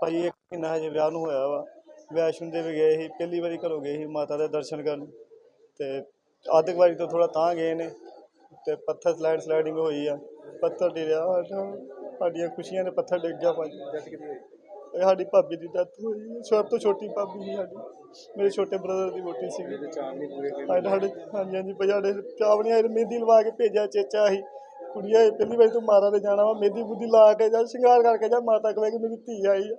ਭਾਈ ਇੱਕ ਮਹੀਨਾ ਹਜੇ ਵਿਆਹ ਨੂੰ ਹੋਇਆ ਵਾ। ਵੈਸ਼ਨੋ ਦੇਵੀ ਗਏ ਸੀ ਪਹਿਲੀ ਵਾਰੀ ਘਰੋਂ ਗਏ ਸੀ ਮਾਤਾ ਦੇ ਦਰਸ਼ਨ ਕਰਨ। ਤੇ ਵਾਰੀ ਤੋਂ ਥੋੜਾ ਤਾਂ ਗਏ ਨੇ। ਤੇ ਪੱਥਰ ਸਲਾਈਡ ਸਲਾਈਡਿੰਗ ਹੋਈ ਆ। ਪੱਥਰ ਸਾਡਾ ਸਾਡੀਆਂ ਖੁਸ਼ੀਆਂ ਦੇ ਪੱਥਰ ਡਿੱਗ ਗਿਆ ਭਾਜੀ ਇਹ ਸਾਡੀ ਭਾਬੀ ਦੀ ਡੈਥ ਹੋਈ। ਸਭ ਤੋਂ ਛੋਟੀ ਭਾਬੀ ਸੀ ਸਾਡੀ। ਮੇਰੇ ਛੋਟੇ ਬ੍ਰਦਰ ਦੀ ਵੋਟੀ ਸੀਗੀ। ਸਾਡੇ ਸਾਡੇ ਹਾਂਜੀ ਹਾਂਜੀ ਭਾਈ ਸਾਡੇ ਚਾਵਣੀਆਂ ਮਹਿੰਦੀ ਲਵਾ ਕੇ ਭੇਜਿਆ ਚੇਚਾ ਸੀ। ਕੁੜੀਆਂ ਇਹ ਪਹਿਲੀ ਵਾਰੀ ਤੂੰ ਮਾਤਾ ਦੇ ਜਾਣਾ ਵਾ ਮਹਿੰਦੀ ਬੁੱਧੀ ਲਾ ਕੇ ਜਾ, ਸ਼ਿੰਗਾਰ ਕਰਕੇ ਜਾ, ਮਾਤਾ ਕਹੇ ਕਿ ਮੇਰੀ ਧੀ ਆਈ ਆ।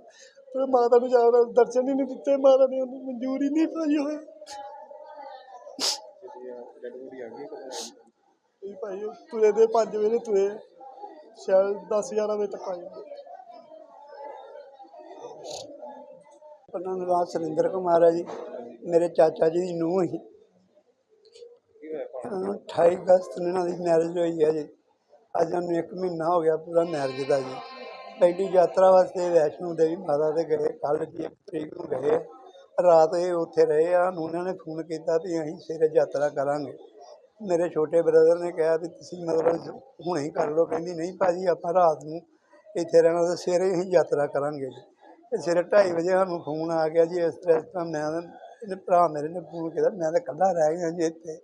ਤੇ ਮਾਤਾ ਨੂੰ ਜਾ ਦਰਸ਼ਨ ਹੀ ਨਹੀਂ ਦਿੱਤੇ ਮਾਤਾ ਨੇ, ਉਹਨੂੰ ਮਨਜ਼ੂਰ ਨਹੀਂ ਭਾਈ ਹੋਇਆ ਇਹ ਭਾਈ, ਉਹ ਤੁਰੇ ਦੇ 5 ਵਜੇ ਤੁਰੇ, ਸ਼ਾਇਦ 10 11 ਵਜੇ ਤੱਕ ਆ ਜਾਂਦੇ। ਉਹਨਾਂ ਦਾ ਨਾਮ ਸੁਰਿੰਦਰ ਕੁਮਾਰ ਹੈ ਜੀ। ਮੇਰੇ ਚਾਚਾ ਜੀ ਦੀ ਨੂੰਹ ਸੀ। ਅਹ 28 ਅਗਸਤ ਨੂੰ ਇਹਨਾਂ ਦੀ ਮੈਰਿਜ ਹੋਈ ਹੈ ਜੀ। ਅੱਜ ਉਹਨੂੰ ਇੱਕ ਮਹੀਨਾ ਹੋ ਗਿਆ ਪੂਰਾ ਮੈਰਿਜ ਦਾ ਜੀ। ਪਹਿਲੀ ਯਾਤਰਾ ਵਾਸਤੇ ਵੈਸ਼ਨੋ ਦੇਵੀ ਮਾਤਾ ਦੇ ਗਏ ਕੱਲ੍ਹ ਜੀ ਇੱਕ ਤਰੀਕ ਨੂੰ ਗਏ। ਆ। ਰਾਤ ਇਹ ਉੱਥੇ ਰਹੇ ਆ ਉਹਨਾਂ ਨੇ ਫੋਨ ਕੀਤਾ ਵੀ ਅਸੀਂ ਸਵੇਰੇ ਯਾਤਰਾ ਕਰਾਂਗੇ। ਮੇਰੇ ਛੋਟੇ ਬ੍ਰਦਰ ਨੇ ਕਿਹਾ ਵੀ ਤੁਸੀਂ ਮਤਲਬ ਹੁਣੇ ਹੀ ਕਰ ਲਓ, ਕਹਿੰਦੀ ਨਹੀਂ ਭਾਜੀ, ਆਪਾਂ ਰਾਤ ਨੂੰ ਇੱਥੇ ਰਹਿਣਾ ਤੇ ਸਵੇਰੇ ਹੀ ਯਾਤਰਾ ਕਰਾਂਗੇ ਜੀ। ਸਵੇਰੇ 2:30 ਵਜੇ ਸਾਨੂੰ ਫੋਨ ਆ ਗਿਆ ਜੀ, ਇਸ ਤਰ੍ਹਾਂ ਇਸ ਤਰ੍ਹਾਂ ਮੈਂ ਇਹਨੇ ਭਰਾ ਮੇਰੇ ਨੇ ਫੋਨ ਕੀਤਾ, ਮੈਂ ਤਾਂ ਇਕੱਲਾ ਰਹਿ ਗਿਆ ਜੀ ਇੱਥੇ।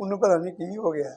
ਉਹਨੂੰ ਪਤਾ ਨਹੀਂ ਕੀ ਹੋ ਗਿਆ।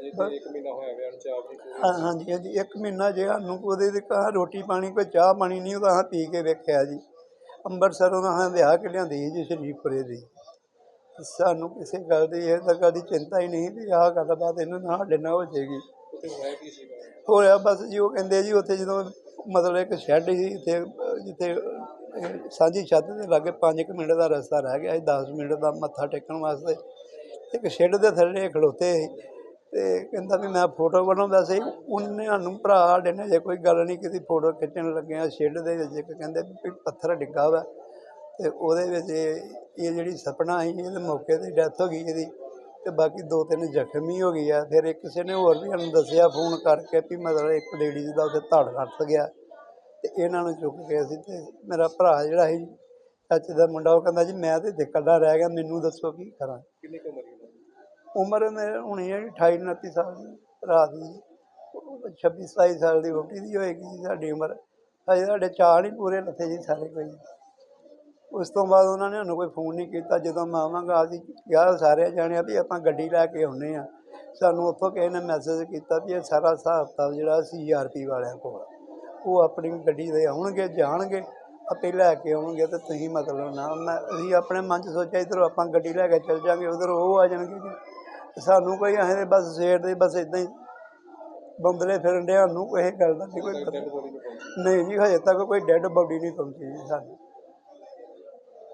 ਅਜੇ ਤੇ ਇੱਕ ਮਹੀਨਾ ਹੋਇਆ ਵਿਆਹ ਨੂੰ ਚਾਹ ਨਹੀਂ ਪੂਰੀ ਹਾਂ ਹਾਂਜੀ ਹਾਂਜੀ ਇੱਕ ਮਹੀਨਾ ਜੇ ਸਾਨੂੰ ਉਹਦੇ ਤੇ ਕਹਾ ਰੋਟੀ ਪਾਣੀ ਕੋਈ ਚਾਹ ਪਾਣੀ ਨਹੀਂ ਉਹਦਾ ਹਾਂ ਪੀ ਕੇ ਵੇਖਿਆ ਜੀ। ਅੰਮ੍ਰਿਤਸਰੋਂ ਦਾ ਹਾਂ ਵਿਆਹ ਕੇ ਲਿਆਂਦੀ ਸੀ ਜੀ ਸ਼ਰੀਫਪੁਰੇ ਦੀ। ਸਾਨੂੰ ਕਿਸੇ ਗੱਲ ਦੀ ਇਹ ਤਾਂ ਕਦੀ ਚਿੰਤਾ ਹੀ ਨਹੀਂ ਵੀ ਆਹ ਗੱਲਬਾਤ ਇਹਨਾਂ ਨਾਲ ਸਾਡੇ ਨਾਲ ਹੋ ਜਾਏਗੀ। ਉੱਥੇ ਹੋਇਆ ਕੀ ਸੀਗਾ? ਹੋਇਆ ਬਸ ਜੀ ਉਹ ਕਹਿੰਦੇ ਜੀ ਉੱਥੇ ਜਦੋਂ ਮਤਲਬ ਇੱਕ ਸ਼ੈੱਡ ਸੀ ਇੱਥੇ ਅਹ, ਜਿੱਥੇ ਅਹ, ਸਾਂਝੀ ਛੱਤ ਦੇ ਲਾਗੇ 5 ਮਿੰਟ ਦਾ ਰਸਤਾ ਰਹਿ ਗਿਆ ਸੀ 10 ਮਿੰਟ ਦਾ ਮੱਥਾ ਟੇਕਣ ਵਾਸਤੇ। ਇੱਕ ਸ਼ੈੱਡ ਦੇ ਥੱਲੇ ਖਲੋਤੇ ਸੀ। ਤੇ ਕਹਿੰਦਾ ਵੀ ਮੈਂ ਫੋਟੋ ਬਣਾਉਂਦਾ ਸੀ। ਉਹਨੇ ਸਾਨੂੰ ਭਰਾ ਸਾਡੇ ਨੇ ਜੇ ਕੋਈ ਗੱਲ ਨਹੀਂ ਕੀਤੀ, ਫੋਟੋ ਖਿੱਚਣ ਲੱਗਿਆ, ਸ਼ੈੱਡ ਦੇ ਵਿੱਚ ਇੱਕ ਕਹਿੰਦੇ ਵੀ ਪੱਥਰ ਡਿੱਗਾ ਵਾ। ਤੇ ਉਹਦੇ ਵਿੱਚ ਇਹ ਇਹ ਜਿਹੜੀ ਸਪਨਾ ਸੀ, ਇਹਦੇ ਮੌਕੇ ਤੇ ਡੈਥ ਹੋ ਗਈ ਇਹਦੀ। ਤੇ ਬਾਕੀ ਦੋ ਤਿੰਨ ਜ਼ਖਮੀ ਹੋ ਗਈ ਆ। ਫਿਰ ਇੱਕ ਕਿਸੇ ਨੇ ਹੋਰ ਵੀ ਸਾਨੂੰ ਦੱਸਿਆ ਫੋਨ ਕਰਕੇ ਵੀ ਮਤਲਬ ਇੱਕ ਲੇਡੀਜ਼ ਦਾ ਉੱਥੇ ਧੜ ਕੱਟ ਗਿਆ। ਤੇ ਇਹਨਾਂ ਨੂੰ ਚੁੱਕ ਕੇ ਅਸੀਂ ਤੇ ਮੇਰਾ ਭਰਾ ਜਿਹੜਾ ਸੀ, ਚਾਚੇ ਦਾ ਮੁੰਡਾ, ਉਹ ਕਹਿੰਦਾ ਜੀ ਮੈਂ ਤੇ ਇੱਥੇ ਇਕੱਲਾ ਰਹਿ ਗਿਆ, ਮੈਨੂੰ ਦੱਸੋ ਕੀ ਕਰਾਂ। ਕਿੰਨੀ ਉਮਰ ਉਮਰ ਮੇਰੇ ਹੋਣੀ ਹੈ ਜੀ 28 29 ਸਾਲ ਦੀ ਭਰਾ ਦੀ 26 27 ਸਾਲ ਦੀ ਵੋਟੀ ਦੀ ਹੋਏਗੀ ਜੀ ਸਾਡੀ ਉਮਰ। ਅਜੇ ਸਾਡੇ ਚਾਰ ਨਹੀਂ ਪੂਰੇ ਲੱਥੇ ਜੀ ਸਾਰੇ ਕੋਈ। ਉਸ ਤੋਂ ਬਾਅਦ ਉਹਨਾਂ ਨੇ ਸਾਨੂੰ ਕੋਈ ਫੋਨ ਨਹੀਂ ਕੀਤਾ। ਜਦੋਂ ਮੈਂ ਆਵਾਂਗਾ ਅਸੀਂ ਕਿਹਾ ਸਾਰੇ ਜਾਣਿਆ ਵੀ ਆਪਾਂ ਗੱਡੀ ਲੈ ਕੇ ਆਉਨੇ ਆ ਸਾਨੂੰ ਉੱਥੋਂ ਕਿਸੇ ਨੇ ਮੈਸੇਜ ਕੀਤਾ ਵੀ ਇਹ ਸਾਰਾ ਹਿਸਾਬ ਕਿਤਾਬ ਜਿਹੜਾ ਸੀਆਰਪੀ ਵਾਲਿਆਂ ਕੋਲ ਉਹ ਆਪਣੀ ਗੱਡੀ ਦੇ ਆਉਣਗੇ, ਜਾਣਗੇ। ਆਪੇ ਲੈ ਕੇ ਆਉਣਗੇ ਤੇ ਤੁਸੀਂ ਮਤਲਬ ਨਾ, ਮੈਂ ਅਸੀਂ ਆਪਣੇ ਮਨ 'ਚ ਸੋਚਿਆ ਇੱਧਰੋਂ ਆਪਾਂ ਗੱਡੀ ਲੈ ਕੇ ਚੱਲ ਜਾਾਂਗੇ ਉਧਰ ਉਹ ਆ ਜਾਣਗੇ ਜੀ। ਸਾਨੂੰ ਕੋਈ ਐਂ ਦੇ ਬਸ ਸਵੇਰ ਦੇ ਬਸ ਇਦਾਂ ਹੀ ਬੰਦਲੇ ਫਿਰਨ ਡਿਆ ਨੂੰ ਕੋਈ ਗੱਲ ਦਾ ਨਹੀਂ ਕੋਈ ਪਤਾ। ਨਹੀਂ ਜੀ, ਹਜੇ ਤੱਕ ਕੋਈ ਡੈੱਡ ਬੋਡੀ ਨਹੀਂ ਪਹੁੰਚੀ ਜੀ ਸਾਨੂੰ।